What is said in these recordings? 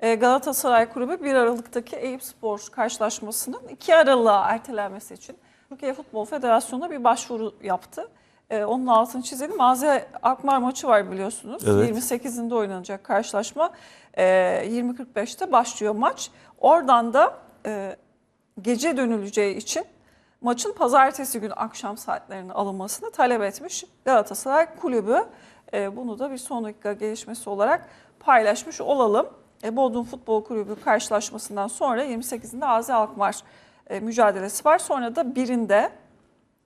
E, Galatasaray Kulübü 1 Aralık'taki Eyüp Spor karşılaşmasının 2 Aralık'a ertelenmesi için Türkiye Futbol Federasyonu'na bir başvuru yaptı. E, Onun altını çizelim. Azi Akmar maçı var biliyorsunuz. Evet. 28'inde oynanacak karşılaşma. E, 20.45'te başlıyor maç. Oradan da e, gece dönüleceği için maçın pazartesi günü akşam saatlerine alınmasını talep etmiş Galatasaray Kulübü. E, bunu da bir son dakika gelişmesi olarak paylaşmış olalım. E, Bodrum Futbol Kulübü karşılaşmasından sonra 28'inde Azi Alkmaar e, mücadelesi var. Sonra da birinde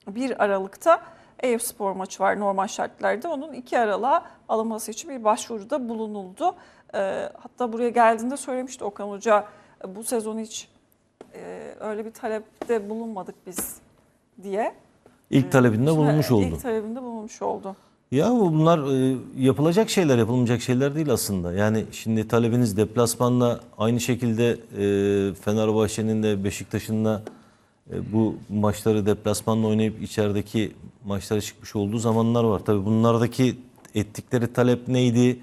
1 Aralık'ta Eyüp Spor maçı var normal şartlarda. Onun 2 Aralık'a alınması için bir başvuruda bulunuldu. E, hatta buraya geldiğinde söylemişti Okan Hoca e, bu sezon hiç e, öyle bir talepte bulunmadık biz diye. İlk talebinde bulunmuş oldu. İlk talebinde bulunmuş oldu. Ya bunlar e, yapılacak şeyler, yapılmayacak şeyler değil aslında. Yani şimdi talebiniz deplasmanda aynı şekilde e, Fenerbahçe'nin de Beşiktaş'ın da e, bu maçları deplasmanda oynayıp içerideki maçlara çıkmış olduğu zamanlar var. Tabii bunlardaki ettikleri talep neydi?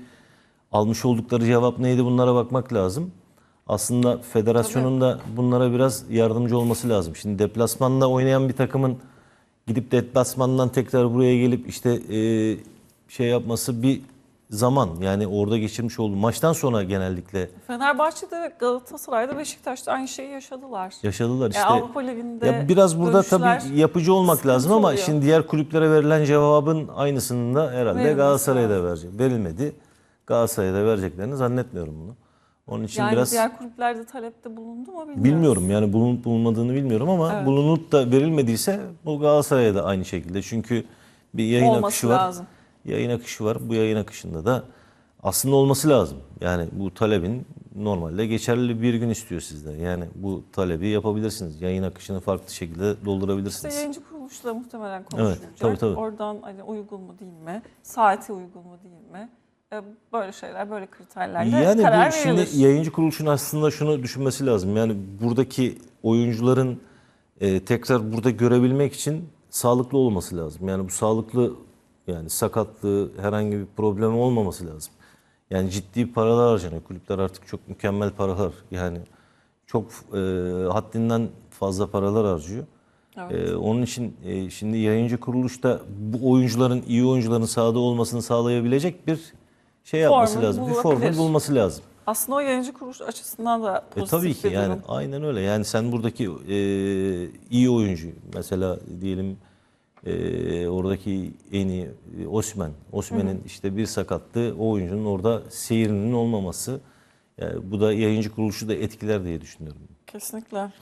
Almış oldukları cevap neydi? Bunlara bakmak lazım. Aslında federasyonun da bunlara biraz yardımcı olması lazım. Şimdi deplasmanda oynayan bir takımın gidip deplasmandan tekrar buraya gelip işte e, şey yapması bir zaman. Yani orada geçirmiş olduğu maçtan sonra genellikle Fenerbahçe'de, Galatasaray'da, Beşiktaş'ta aynı şeyi yaşadılar. yaşadılar. İşte E, Avrupa Ligi'nde ya biraz burada görüşler tabii yapıcı olmak sıkıntı lazım ama oluyor. şimdi diğer kulüplere verilen cevabın aynısını da herhalde Verilmesi Galatasaray'a da verecek. Verilmedi. Galatasaray'a da vereceklerini zannetmiyorum bunu. Onun için yani biraz diğer kulüplerde talepte bulundu mu bilmiyoruz. Bilmiyorum yani bulunup bulunmadığını bilmiyorum ama Evet. bulunup da verilmediyse bu Galatasaray'a da aynı şekilde. Çünkü bir yayın Olması akışı var. lazım. Yayın akışı var. Bu yayın akışında da aslında olması lazım. Yani bu talebin normalde geçerli bir gün istiyor sizden. Yani bu talebi yapabilirsiniz. Yayın akışını farklı şekilde İşte doldurabilirsiniz. yayıncı kuruluşla muhtemelen konuşulacak. tabii, tabii. Oradan hani uygun mu değil mi? Saati uygun mu değil mi? E, Böyle şeyler, böyle kriterlerle Yani karar bu şimdi verilir. yayıncı kuruluşun aslında şunu düşünmesi lazım. Yani buradaki oyuncuların e, tekrar burada görebilmek için sağlıklı olması lazım. Yani bu sağlıklı yani sakatlığı herhangi bir problemi olmaması lazım. Yani ciddi paralar harcanıyor. Kulüpler artık çok mükemmel paralar yani çok e, haddinden fazla paralar harcıyor. Evet. E, onun için e, şimdi yayıncı kuruluşta bu oyuncuların iyi oyuncuların sahada olmasını sağlayabilecek bir şey yapması Formül lazım. Bir bulabilir. formül bulması lazım. Aslında o yayıncı kuruluş açısından da E, pozitif tabii ki bir yani durum. aynen öyle. Yani sen buradaki e, iyi oyuncu mesela diyelim e, oradaki en iyi e, Osman. Osman'ın işte bir sakatlığı o oyuncunun orada seyirinin olmaması. Yani bu da yayıncı kuruluşu da etkiler diye düşünüyorum. Kesinlikle.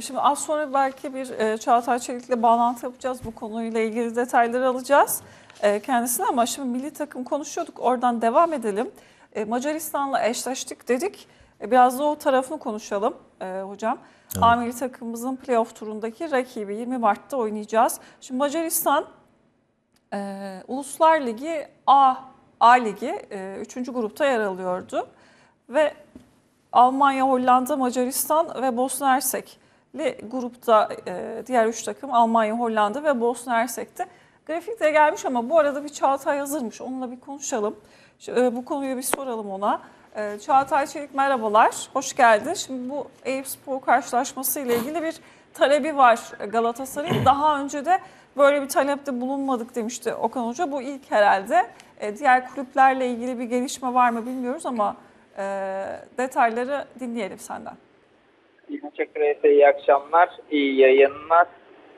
Şimdi az sonra belki bir e, Çağatay Çelik'le bağlantı yapacağız. Bu konuyla ilgili detayları alacağız e, kendisine ama şimdi milli takım konuşuyorduk. Oradan devam edelim. E, Macaristan'la eşleştik dedik. E, biraz da o tarafını konuşalım e, hocam. A milli takımımızın playoff turundaki rakibi 20 Mart'ta oynayacağız. Şimdi Macaristan e, Uluslar Ligi A, A Ligi 3. grupta yer alıyordu. Ve Almanya, Hollanda, Macaristan ve Bosna Hersek'li grupta e, diğer üç takım Almanya, Hollanda ve Bosna Hersek'te. Grafikte gelmiş ama bu arada bir Çağatay hazırmış. Onunla bir konuşalım. Şu, e, bu konuyu bir soralım ona. E, Çağatay Çelik merhabalar, hoş geldin. Şimdi bu Eyüp Spor karşılaşması ile ilgili bir talebi var Galatasaray'ın. Daha önce de böyle bir talepte bulunmadık demişti Okan Hoca. Bu ilk herhalde. E, diğer kulüplerle ilgili bir gelişme var mı bilmiyoruz ama e, detayları dinleyelim senden. Teşekkür ederim. İyi akşamlar, iyi yayınlar.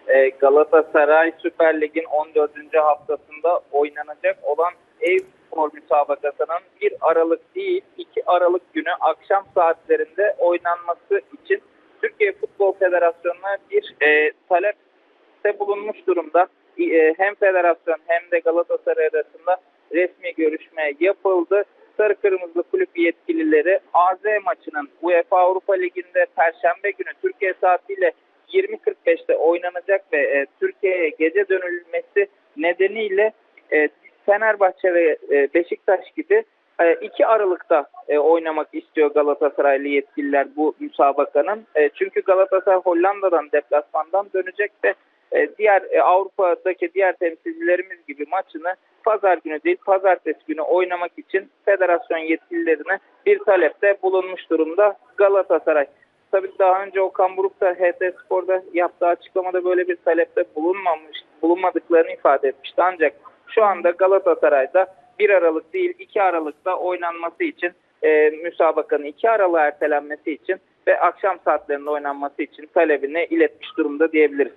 Ee, Galatasaray Süper Lig'in 14. haftasında oynanacak olan ev spor müsabakasının 1 Aralık değil 2 Aralık günü akşam saatlerinde oynanması için Türkiye Futbol Federasyonu'na bir e, talepte bulunmuş durumda. E, hem federasyon hem de Galatasaray arasında resmi görüşme yapıldı. Sarı Kırmızı Kulüp yetkilileri AZ maçının UEFA Avrupa Ligi'nde Perşembe günü Türkiye saatiyle 20.45'te oynanacak ve e, Türkiye'ye gece dönülmesi nedeniyle e, Fenerbahçe ve e, Beşiktaş gibi e, 2 Aralık'ta e, oynamak istiyor Galatasaraylı yetkililer bu müsabakanın. E, çünkü Galatasaray Hollanda'dan deplasmandan dönecek ve e, diğer e, Avrupa'daki diğer temsilcilerimiz gibi maçını pazar günü değil pazartesi günü oynamak için federasyon yetkililerine bir talepte bulunmuş durumda Galatasaray. Tabii daha önce Okan Buruk da HT Spor'da yaptığı açıklamada böyle bir talepte bulunmamış, bulunmadıklarını ifade etmişti. Ancak şu anda Galatasaray'da 1 Aralık değil 2 Aralık'ta oynanması için e, müsabakanın 2 Aralık'a ertelenmesi için ve akşam saatlerinde oynanması için talebini iletmiş durumda diyebiliriz.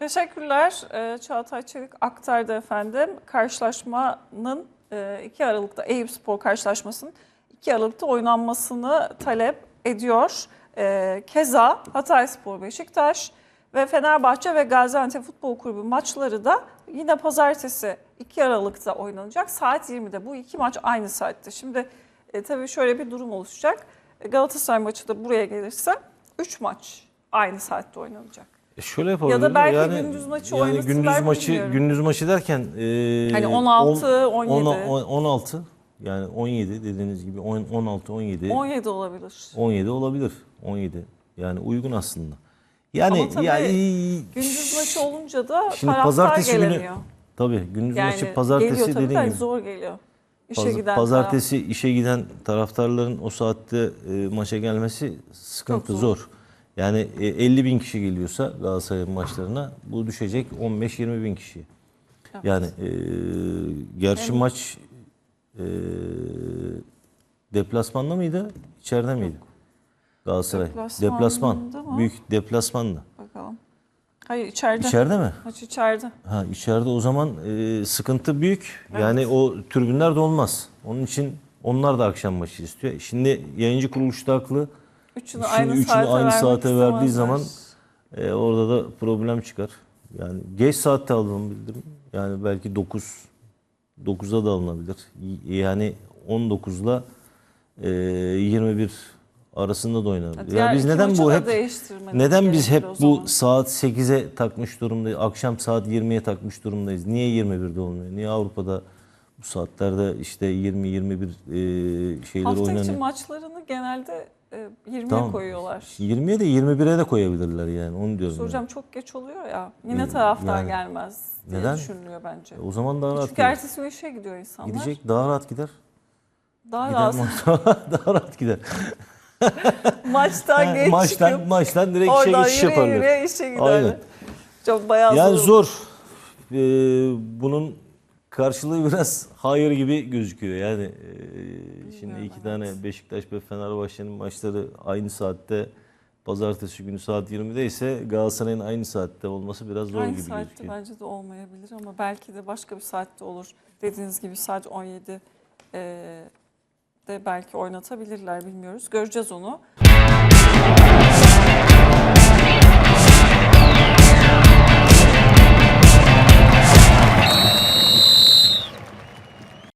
Teşekkürler. Ee, Çağatay Çelik aktardı efendim. Karşılaşmanın e, 2 Aralık'ta Eyüp Spor karşılaşmasının 2 Aralık'ta oynanmasını talep ediyor. Ee, Keza Hatay Spor Beşiktaş ve Fenerbahçe ve Gaziantep Futbol Kulübü maçları da yine pazartesi 2 Aralık'ta oynanacak. Saat 20'de bu iki maç aynı saatte. Şimdi e, tabii şöyle bir durum oluşacak. E, Galatasaray maçı da buraya gelirse 3 maç aynı saatte oynanacak. E şöyle yapabilir. Ya da belki gündüz maçı yani oynatırlar, gündüz maçı bilmiyorum. gündüz maçı derken e, Hani 16, 17. 10 16 yani 17 dediğiniz gibi 10 16 17 17 olabilir. 17 olabilir. 17. Yani uygun aslında. Yani Ama tabii yani Gündüz maçı olunca da Şimdi pazartesi günü gelemiyor. tabii gündüz Yani maçı pazartesi geliyor tabii dediğin de gibi. zor geliyor. İşe Paz- giden pazartesi işe giden taraftarların o saatte e, maça gelmesi sıkıntı Çok zor. zor. Yani e, 50 bin kişi geliyorsa Galatasaray'ın maçlarına bu düşecek 15-20 bin kişi. Evet. Yani e, gerçi Hem- maç e, deplasmanda mıydı? İçeride miydi? Galatasaray. Deplasmanda Deplasman. Büyük deplasmandı. taraf. Bakalım. Hayır içeride. İçeride mi? Maç içeride. Ha içeride o zaman e, sıkıntı büyük. Yani o tribünler de olmaz. Onun için onlar da akşam maçı istiyor. Şimdi yayıncı kuruluş da haklı. Üçünü Şimdi aynı üçünü saate, aynı saate verdiği zaman e, orada da problem çıkar. Yani geç saatte alalım bildirim. Yani belki 9 9'a da alınabilir. Yani 19'la e, 21 arasında da oynanabilir. Ya biz neden bu hep neden biz hep bu saat 8'e takmış durumdayız? Akşam saat 20'ye takmış durumdayız. Niye 21'de olmuyor? Niye Avrupa'da bu saatlerde işte 20 21 e, şeyler Hafta içi oynanıyor? maçlarını genelde 20'ye Tamam. koyuyorlar. 20'ye de 21'e de koyabilirler yani onu diyorum. yani. Hocam çok geç oluyor ya. Yine Ee, taraftar yani. gelmez diye Neden? düşünülüyor bence. O zaman daha rahat Çünkü gider. ertesi gün işe gidiyor insanlar. Gidecek daha rahat gider. Daha Gider rahat. daha rahat gider. Maçtan geç maçtan çıkıp maçtan direkt işe oradan geçiş yürüye yaparlar. yürüye işe giderler. Aynen. Çok bayağı Yani zor. zor. Ee, bunun karşılığı biraz hayır gibi gözüküyor. Yani e, şimdi Bilmiyorum, iki tane Beşiktaş ve Fenerbahçe'nin maçları aynı saatte Pazartesi günü saat 20'de ise Galatasaray'ın aynı saatte olması biraz zor Aynı gibi saatte gözüküyor. bence de olmayabilir ama belki de başka bir saatte olur. Dediğiniz gibi saat 17 e, de belki oynatabilirler bilmiyoruz. Göreceğiz onu.